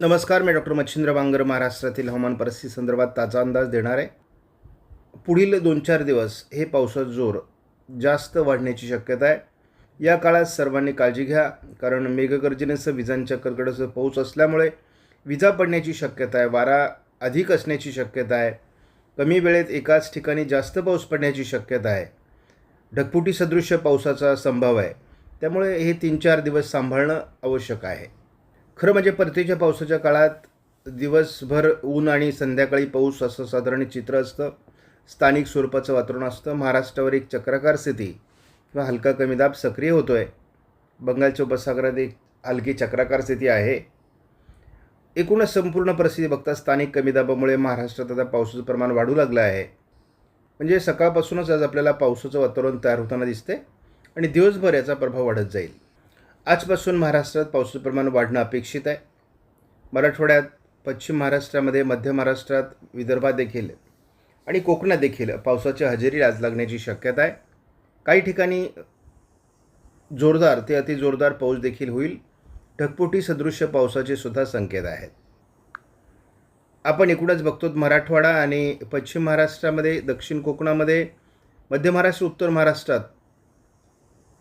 नमस्कार मी डॉक्टर मच्छिंद्र बांगर महाराष्ट्रातील हवामान परिस्थिती संदर्भात ताजा अंदाज देणार आहे. पुढील दोन चार दिवस हे पावसाचा जोर जास्त वाढण्याची शक्यता आहे. या काळात सर्वांनी काळजी घ्या कारण मेघगर्जनेसह विजांच्या कडकडासह पाऊस असल्यामुळे विजा पडण्याची शक्यता आहे वारा अधिक असण्याची शक्यता आहे. कमी वेळेत एकाच ठिकाणी जास्त पाऊस पडण्याची शक्यता आहे. ढगफुटी सदृश्य पावसाचा संभव आहे. त्यामुळे हे तीन चार दिवस सांभाळणं आवश्यक आहे. खरं म्हणजे परतीच्या पावसाच्या काळात दिवसभर ऊन आणि संध्याकाळी पाऊस असं साधारण चित्र असतं. स्थानिक स्वरूपाचं वातावरण असतं. महाराष्ट्रावर एक चक्राकार स्थिती किंवा हलका कमी दाब सक्रिय होतो आहे बंगालच्या उपसागरात एक हलकी चक्राकार स्थिती आहे. एकूणच संपूर्ण परिस्थिती बघता स्थानिक कमी दाबामुळे महाराष्ट्रात आता पावसाचं प्रमाण वाढू लागलं आहे. म्हणजे सकाळपासूनच आज आपल्याला पावसाचं वातावरण तयार होताना दिसते आणि दिवसभर याचा प्रभाव वाढत जाईल. आजपासून महाराष्ट्रात पावसाचं प्रमाण वाढणं अपेक्षित आहे. मराठवाड्यात पश्चिम महाराष्ट्रामध्ये मध्य महाराष्ट्रात विदर्भात देखील आणि कोकणात देखील पावसाची हजेरी आज लागण्याची शक्यता आहे. काही ठिकाणी जोरदार ते अतिजोरदार पाऊस देखील होईल. ढगपोटी सदृश्य पावसाचे सुद्धा संकेत आहेत. आपण एकूणच बघतो मराठवाडा आणि पश्चिम महाराष्ट्रामध्ये दक्षिण कोकणामध्ये मध्य महाराष्ट्र उत्तर महाराष्ट्रात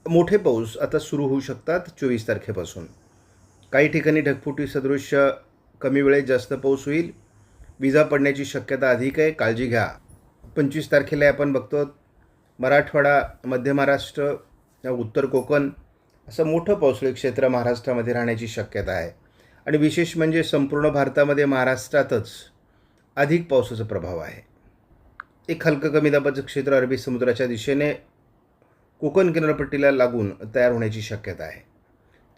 मोठे पाऊस आता सुरू होऊ शकतात चोवीस तारखेपासून. काही ठिकाणी ढगफुटी सदृश्य कमी वेळेत जास्त पाऊस होईल. विजा पडण्याची शक्यता अधिक आहे. काळजी घ्या. पंचवीस तारखेला आपण बघतो मराठवाडा मध्य महाराष्ट्र उत्तर कोकण असं मोठं पावसाळी क्षेत्र महाराष्ट्रामध्ये राहण्याची शक्यता आहे. आणि विशेष म्हणजे संपूर्ण भारतामध्ये महाराष्ट्रातच अधिक पावसाचा प्रभाव आहे. एक हलकं कमी दाबाचं क्षेत्र अरबी समुद्राच्या दिशेने कोकण किनारपट्टीला लागून तयार होण्याची शक्यता आहे.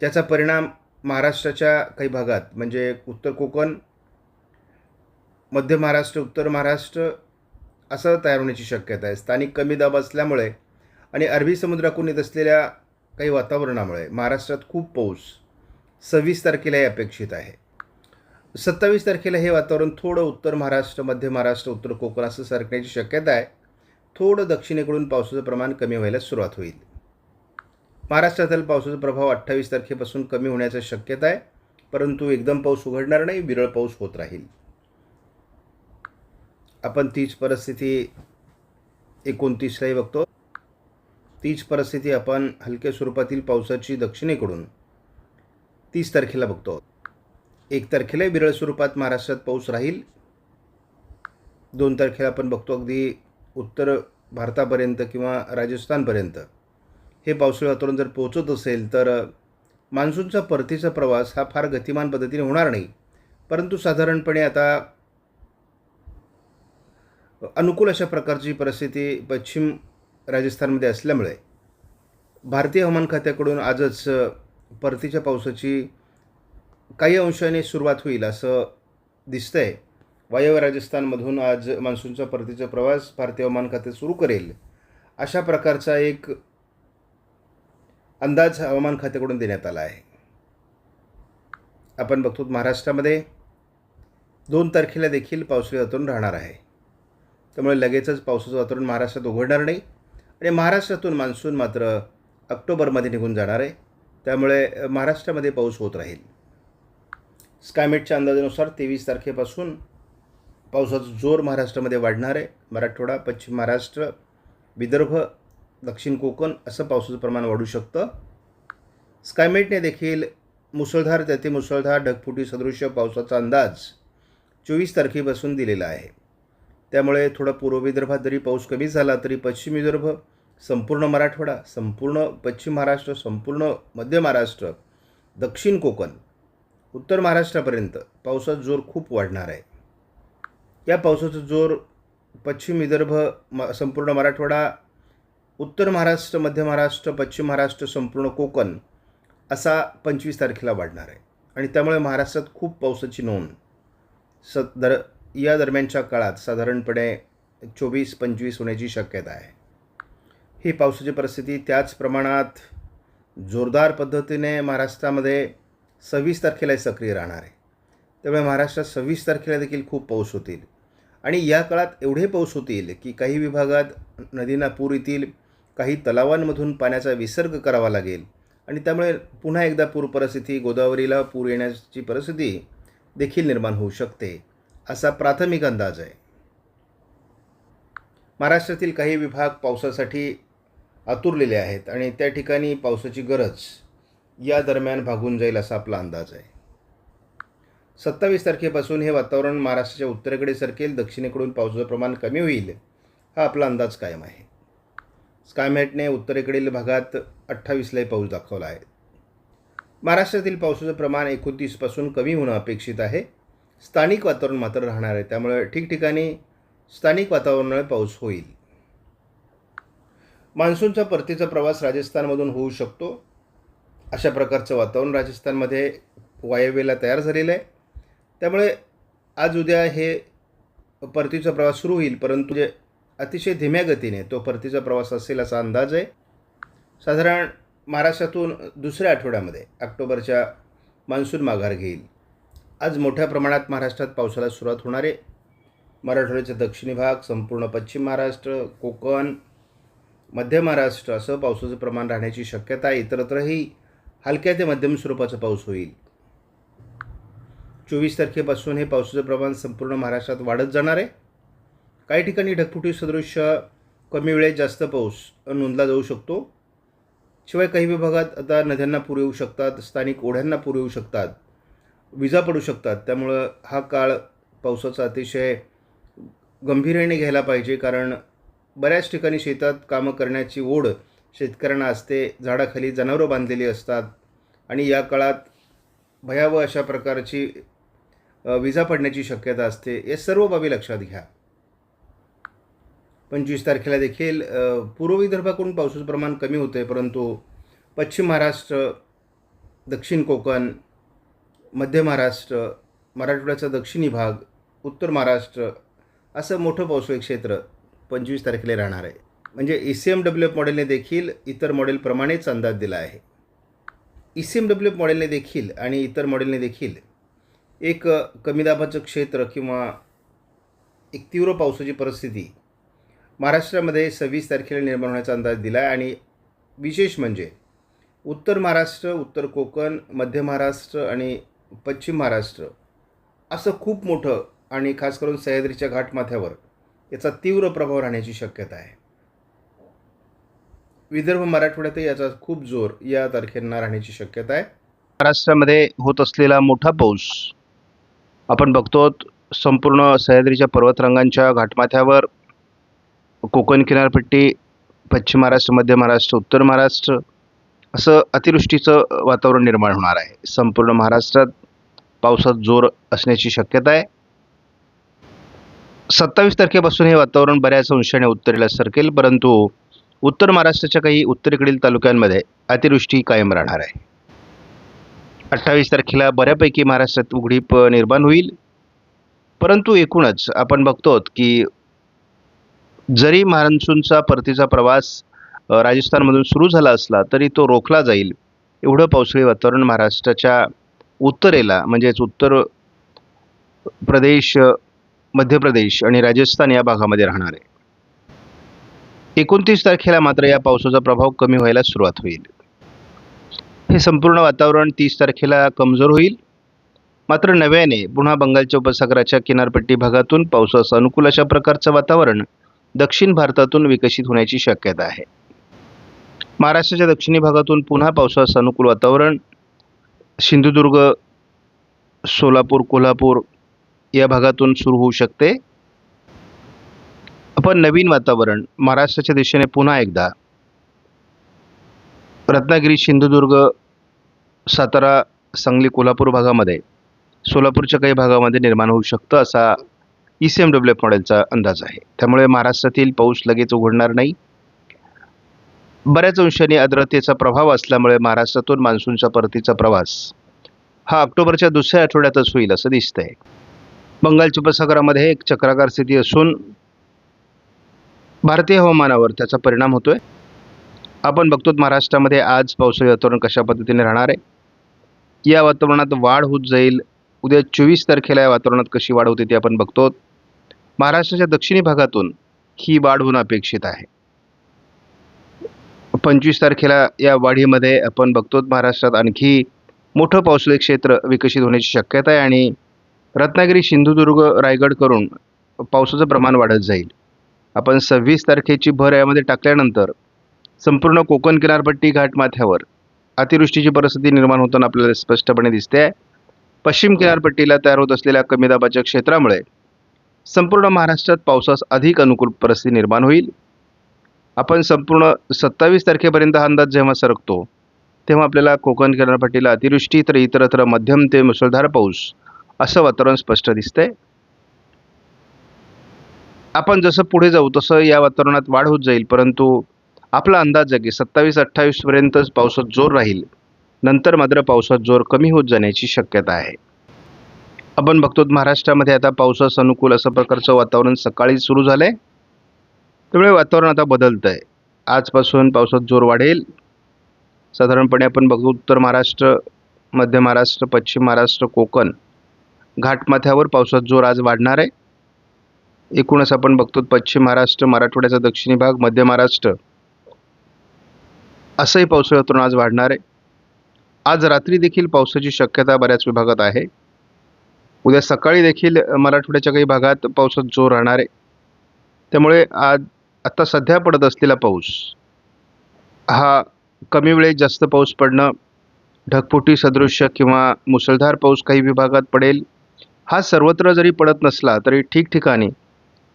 त्याचा परिणाम महाराष्ट्राच्या काही भागात म्हणजे उत्तर कोकण मध्य महाराष्ट्र उत्तर महाराष्ट्र असं तयार होण्याची शक्यता आहे. स्थानिक कमी दाब असल्यामुळे आणि अरबी समुद्राकडून येत असलेल्या काही वातावरणामुळे महाराष्ट्रात खूप पाऊस सव्वीस तारखेला हे अपेक्षित आहे. सत्तावीस तारखेला हे वातावरण थोडं उत्तर महाराष्ट्र मध्य महाराष्ट्र उत्तर कोकण असं सरकण्याची शक्यता आहे. थोडं दक्षिणेकडून पावसाचं प्रमाण कमी व्हायला सुरुवात होईल. महाराष्ट्रातील पावसाचा प्रभाव अठ्ठावीस तारखेपासून कमी होण्याची शक्यता आहे परंतु एकदम पाऊस उघडणार नाही विरळ पाऊस होत राहील. आपण तीच परिस्थिती एकोणतीसलाही बघतो. तीच परिस्थिती आपण हलक्या स्वरूपातील पावसाची दक्षिणेकडून तीस तारखेला बघतो. एक तारखेला विरळ स्वरूपात महाराष्ट्रात पाऊस राहील. दोन तारखेला आपण बघतो अगदी उत्तर भारतापर्यंत किंवा राजस्थानपर्यंत हे पावसाळी वातावरण जर पोहोचत असेल तर मान्सूनचा परतीचा प्रवास हा फार गतिमान पद्धतीने होणार नाही. परंतु साधारणपणे आता अनुकूल अशा प्रकारची परिस्थिती पश्चिम राजस्थानमध्ये असल्यामुळे भारतीय हवामान खात्याकडून आजच परतीच्या पावसाची काही अंशाने सुरुवात होईल असं दिसतंय. वायव्य राजस्थानमधून आज मान्सूनचा परतीचा प्रवास भारतीय हवामान खाते सुरू करेल. अशा प्रकारचा एक अंदाज हवामान खात्याकडून देण्यात आला आहे. आपण बघतो महाराष्ट्रामध्ये दोन तारखेला देखील पावसाळी वातावरण राहणार आहे. त्यामुळे लगेचच पावसाचं वातावरण महाराष्ट्रात उघडणार नाही आणि महाराष्ट्रातून मान्सून मात्र ऑक्टोबरमध्ये निघून जाणार आहे. त्यामुळे महाराष्ट्रामध्ये पाऊस होत राहील. स्कायमेटच्या अंदाजानुसार तेवीस तारखेपासून पावसाचा जोर महाराष्ट्रामध्ये वाढणार आहे. मराठवाडा पश्चिम महाराष्ट्र विदर्भ दक्षिण कोकण असं पावसाचं प्रमाण वाढू शकतं. स्कायमेटने देखील मुसळधार त्याचे मुसळधार ढगफुटी सदृश्य पावसाचा अंदाज चोवीस तारखेपासून दिलेला आहे. त्यामुळे थोडा पूर्व विदर्भात जरी पाऊस कमी झाला तरी पश्चिम विदर्भ संपूर्ण मराठवाडा संपूर्ण पश्चिम महाराष्ट्र संपूर्ण मध्य महाराष्ट्र दक्षिण कोकण उत्तर महाराष्ट्रापर्यंत पावसाचा जोर खूप वाढणार आहे. या पावसाचा जोर पश्चिम विदर्भ म संपूर्ण मराठवाडा उत्तर महाराष्ट्र मध्य महाराष्ट्र पश्चिम महाराष्ट्र संपूर्ण कोकण असा पंचवीस तारखेला वाढणार आहे. आणि त्यामुळे महाराष्ट्रात खूप पावसाची नोंद. स दर या दरम्यानच्या काळात साधारणपणे चोवीस पंचवीस होण्याची शक्यता आहे. ही पावसाची परिस्थिती त्याच प्रमाणात जोरदार पद्धतीने महाराष्ट्रामध्ये सव्वीस तारखेला सक्रिय राहणार आहे. त्यामुळे महाराष्ट्रात सव्वीस तारखेला देखील खूप पाऊस होतील. आणि या काळात एवढे पाऊस होतील की काही विभागात नदींना पूर येतील काही तलावांमधून पाण्याचा विसर्ग करावा लागेल. आणि त्यामुळे पुन्हा एकदा पूर परिस्थिती गोदावरीला पूर येण्याची परिस्थिती देखील निर्माण होऊ शकते असा प्राथमिक अंदाज आहे. महाराष्ट्रातील काही विभाग पावसासाठी आतुरलेले आहेत आणि त्या ठिकाणी पावसाची गरज या दरम्यान भागून जाईल असा आपला अंदाज आहे. सत्तावीस तारखेपासून हे वातावरण महाराष्ट्राच्या उत्तरेकडे सरकेल दक्षिणेकडून पावसाचं प्रमाण कमी होईल हा आपला अंदाज कायम आहे. स्कायमॅटने उत्तरेकडील भागात अठ्ठावीसलाही पाऊस दाखवला आहे. महाराष्ट्रातील पावसाचं प्रमाण एकोणतीसपासून कमी होणं अपेक्षित आहे. स्थानिक वातावरण मात्र राहणार आहे त्यामुळे ठिकठिकाणी स्थानिक वातावरणामुळे पाऊस होईल. मान्सूनचा परतीचा प्रवास राजस्थानमधून होऊ शकतो. अशा प्रकारचं वातावरण राजस्थानमध्ये वायव्येला तयार झालेलं आहे. त्यामुळे आज उद्या हे परतीचा प्रवास सुरू होईल परंतु जे अतिशय धीम्या गतीने तो परतीचा प्रवास असेल असा अंदाज आहे. साधारण महाराष्ट्रातून दुसऱ्या आठवड्यामध्ये ऑक्टोबरच्या मान्सून माघार घेईल. आज मोठ्या प्रमाणात महाराष्ट्रात पावसाला सुरुवात होणार आहे. मराठवाड्याचा दक्षिणी भाग संपूर्ण पश्चिम महाराष्ट्र कोकण मध्य महाराष्ट्र असं पावसाचं प्रमाण राहण्याची शक्यता आहे. इतरत्रही हलक्या ते मध्यम स्वरूपाचा पाऊस होईल. चोवीस तारखेपासून हे पावसाचं प्रमाण संपूर्ण महाराष्ट्रात वाढत जाणार आहे. काही ठिकाणी ढगफुटी सदृश्य कमी वेळेत जास्त पाऊस नोंदला जाऊ शकतो. शिवाय काही विभागात आता नद्यांना पूर येऊ शकतात स्थानिक ओढ्यांना पूर येऊ शकतात विजा पडू शकतात. त्यामुळं हा काळ पावसाचा अतिशय गंभीरतेने घ्यायला पाहिजे कारण बऱ्याच ठिकाणी शेतात कामं करण्याची ओढ शेतकऱ्यांना असते. झाडाखाली जनावरं बांधलेली असतात आणि या काळात भयावह अशा प्रकारची विजा पडण्याची शक्यता असते या सर्व बाबी लक्षात घ्या. पंचवीस तारखेला देखील पूर्व विदर्भाकडून पावसाचं प्रमाण कमी होतं आहे परंतु पश्चिम महाराष्ट्र दक्षिण कोकण मध्य महाराष्ट्र मराठवाड्याचा दक्षिणी भाग उत्तर महाराष्ट्र असं मोठं पावसाळी क्षेत्र पंचवीस तारखेला राहणार आहे. म्हणजे E C M W F मॉडेलने देखील इतर मॉडेलप्रमाणेच अंदाज दिला आहे. E C M W F मॉडेलने देखील आणि इतर मॉडेलने देखील एक कमी दाबाचं क्षेत्र किंवा एक तीव्र पावसाची परिस्थिती महाराष्ट्रामध्ये सव्वीस तारखेला निर्माण होण्याचा अंदाज दिला आहे आणि विशेष म्हणजे उत्तर महाराष्ट्र उत्तर कोकण मध्य महाराष्ट्र आणि पश्चिम महाराष्ट्र असं खूप मोठं आणि खास करून सह्याद्रीच्या घाटमाथ्यावर याचा तीव्र प्रभाव राहण्याची शक्यता आहे. विदर्भ मराठवाड्यातही याचा खूप जोर या तारखेंना राहण्याची शक्यता आहे. महाराष्ट्रामध्ये होत असलेला मोठा पाऊस आपण बघतो संपूर्ण सह्याद्रीच्या पर्वतरांगांच्या घाटमाथ्यावर कोकण किनारपट्टी पश्चिम महाराष्ट्र मध्य महाराष्ट्र उत्तर महाराष्ट्र असं अतिवृष्टीचं वातावरण निर्माण होणार आहे. संपूर्ण महाराष्ट्रात पावसात जोर असण्याची शक्यता आहे. सत्तावीस तारखेपासून हे वातावरण बऱ्याच अंशाने उत्तरेला सरकेल परंतु उत्तर महाराष्ट्राच्या काही उत्तरेकडील तालुक्यांमध्ये अतिवृष्टी कायम राहणार आहे. अठ्ठावीस तारखेला बऱ्यापैकी महाराष्ट्रात उघडीप निर्माण होईल. परंतु एकूणच आपण बघतो की जरी मान्सूनचा परतीचा प्रवास राजस्थानमधून सुरू झाला असला तरी तो रोखला जाईल. एवढं पावसाळी वातावरण महाराष्ट्राच्या उत्तरेला म्हणजेच उत्तर प्रदेश मध्य प्रदेश आणि राजस्थान या भागामध्ये राहणार आहे. एकोणतीस तारखेला मात्र या पावसाचा प्रभाव कमी व्हायला सुरुवात होईल. हे संपूर्ण वातावरण तीस तारखेला कमजोर होईल. मात्र नव्याने पुन्हा बंगालच्या उपसागराच्या किनारपट्टी भागातून पावसाचं अनुकूल अशा प्रकारचं वातावरण दक्षिण भारतातून विकसित होण्याची शक्यता आहे. महाराष्ट्राच्या दक्षिणी भागातून पुन्हा पावसाचं अनुकूल वातावरण सिंधुदुर्ग सोलापूर कोल्हापूर या भागातून सुरू होऊ शकते. आपण नवीन वातावरण महाराष्ट्राच्या दिशेने पुन्हा एकदा रत्नागिरी सिंधुदुर्ग सातारा सांगली कोल्हापूर भागामध्ये सोलापूरच्या काही भागामध्ये निर्माण होऊ शकतं असा E C M W F मॉडेलचा अंदाज आहे. त्यामुळे महाराष्ट्रातील पाऊस लगेच उघडणार नाही. बऱ्याच अंशाने आर्द्रतेचा प्रभाव असल्यामुळे महाराष्ट्रातून मान्सूनचा परतीचा प्रवास हा ऑक्टोबरच्या दुसऱ्या आठवड्यातच होईल असं दिसतंय. बंगालच्या उपसागरामध्ये एक चक्राकार स्थिती असून भारतीय हवामानावर त्याचा परिणाम होतोय. आपण बघतो महाराष्ट्रामध्ये आज पावसाळी वातावरण कशा पद्धतीने राहणार आहे. या वातावरणात वाढ होत जाईल. उद्या चोवीस तारखेला या वातावरणात कशी वाढ होते ते आपण बघतो. महाराष्ट्राच्या दक्षिणी भागातून ही वाढ होणं अपेक्षित आहे. पंचवीस तारखेला या वाढीमध्ये आपण बघतो महाराष्ट्रात आणखी मोठं पावसाळी क्षेत्र विकसित होण्याची शक्यता आहे आणि रत्नागिरी सिंधुदुर्ग रायगड करून पावसाचं प्रमाण वाढत जाईल. आपण सव्वीस तारखेची भर यामध्ये टाकल्यानंतर संपूर्ण कोकण किनारपट्टी घाटमाथ्यावर अतिवृष्टीची परिस्थिती निर्माण होताना आपल्याला स्पष्टपणे दिसते आहे. पश्चिम किनारपट्टीला तयार होत असलेल्या कमी दाबाच्या क्षेत्रामुळे संपूर्ण महाराष्ट्रात पावसास अधिक अनुकूल परिस्थिती निर्माण होईल. आपण संपूर्ण सत्तावीस तारखेपर्यंत हा अंदाज जेव्हा सरकतो तेव्हा आपल्याला कोकण किनारपट्टीला अतिवृष्टी तर इतरत्र मध्यम ते मुसळधार पाऊस असं वातावरण स्पष्ट दिसतंय. आपण जसं पुढे जाऊ तसं या वातावरणात वाढ होत जाईल परंतु आपला अंदाज आहे की सत्तावीस अठ्ठावीसपर्यंतच पावसात जोर राहील. नंतर मात्र पावसात जोर कमी होत जाण्याची शक्यता आहे. आपण बघतो महाराष्ट्रामध्ये आता पावसास अनुकूल असं प्रकारचं वातावरण सकाळी सुरू झालं आहे त्यामुळे वातावरण आता बदलतं आहे आजपासून पावसात जोर वाढेल. साधारणपणे आपण बघू उत्तर महाराष्ट्र मध्य महाराष्ट्र पश्चिम महाराष्ट्र कोकण घाटमाथ्यावर पावसात जोर आज वाढणार आहे. एकूणच आपण बघतो पश्चिम महाराष्ट्र मराठवाड्याचा दक्षिणी भाग मध्य महाराष्ट्र असंही पावसाळ्यातून वातावरण आज वाढणार आहे. आज रात्री देखील पावसाची शक्यता बऱ्याच विभागात आहे. उद्या सकाळी देखील मराठवाड्याच्या काही भागात पावसात जोर राहणार आहे. त्यामुळे आज आत्ता सध्या पडत असलेला पाऊस हा कमी वेळेत जास्त पाऊस पडणं ढगफुटी सदृश्य किंवा मुसळधार पाऊस काही विभागात पडेल हा सर्वत्र जरी पडत नसला तरी ठिकठिकाणी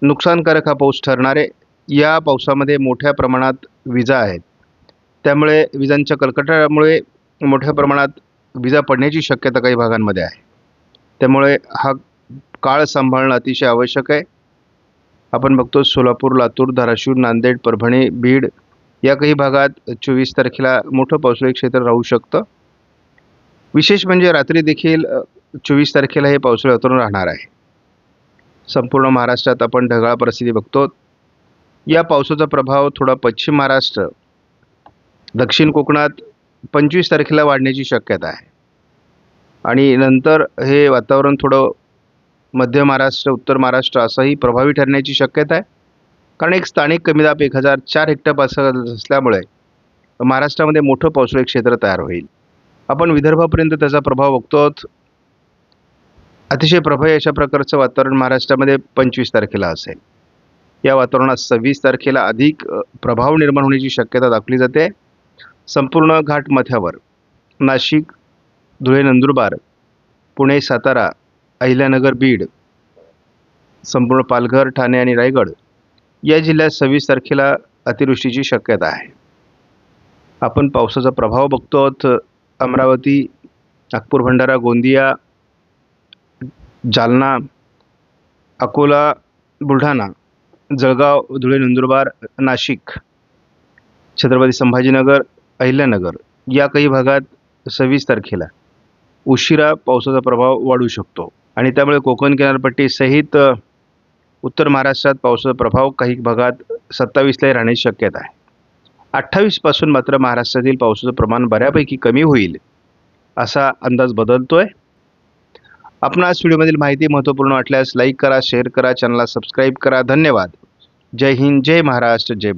नुकसानकारक हा पाऊस ठरणार आहे. या पावसामध्ये मोठ्या प्रमाणात विजा आहेत. त्यामुळे विजांच्या कलकटामुळे मोठ्या प्रमाणात विजा पडण्याची शक्यता काही भागांमध्ये आहे. त्यामुळे हा काळ सांभाळणं अतिशय आवश्यक आहे. आपण बघतो सोलापूर लातूर धाराशिव नांदेड परभणी बीड या काही भागात चोवीस तारखेला मोठं पावसाळी क्षेत्र राहू शकतं. विशेष म्हणजे रात्री देखील चोवीस तारखेला हे पावसाळी वातावरण राहणार आहे. संपूर्ण महाराष्ट्रात आपण ढगाळ परिस्थिती बघतो. या पावसाचा प्रभाव थोडा पश्चिम महाराष्ट्र दक्षिण कोकणात पंचवीस तारखेला वाढण्याची शक्यता आहे. आणि नंतर हे वातावरण थोडं मध्य महाराष्ट्र उत्तर महाराष्ट्र असंही प्रभावी ठरण्याची शक्यता आहे. कारण एक स्थानिक कमी दाब एक हजार चार हेक्टरपासून असल्यामुळे महाराष्ट्रामध्ये मोठं पावसाळी क्षेत्र तयार होईल. आपण विदर्भापर्यंत त्याचा प्रभाव बघतो अतिशय प्रभावी अशा प्रकारचं वातावरण महाराष्ट्रामध्ये पंचवीस तारखेला असेल. या वातावरणात सव्वीस तारखेला अधिक प्रभाव निर्माण होण्याची शक्यता दाखवली जाते. संपूर्ण घाटमाथ्यावर नाशिक धुळे नंदुरबार पुणे सातारा अहिल्यानगर बीड संपूर्ण पालघर ठाणे आणि रायगड या जिल्ह्यात सव्वीस तारखेला अतिवृष्टीची शक्यता आहे. आपण पावसाचा प्रभाव बघतो आहोत. अमरावती नागपूर भंडारा गोंदिया जालना अकोला बुलढाणा जळगाव धुळे नंदुरबार नाशिक छत्रपती संभाजीनगर अहिल्यानगर या काही भागात सव्वीस तारखेला उशिरा पावसाचा प्रभाव वाढू शकतो. आणि त्यामुळे कोकण किनारपट्टी सहित उत्तर महाराष्ट्रात पावसाचा प्रभाव काही भागात सत्तावीसलाही राहण्याची शक्यता आहे. अठ्ठावीसपासून मात्र महाराष्ट्रातील पावसाचं प्रमाण बऱ्यापैकी कमी होईल असा अंदाज बदलतो आहे आपण आज व्हिडिओमधील माहिती महत्त्वपूर्ण वाटल्यास लाईक करा शेअर करा चॅनलला सबस्क्राईब करा. धन्यवाद. जय हिंद जय महाराष्ट्र जय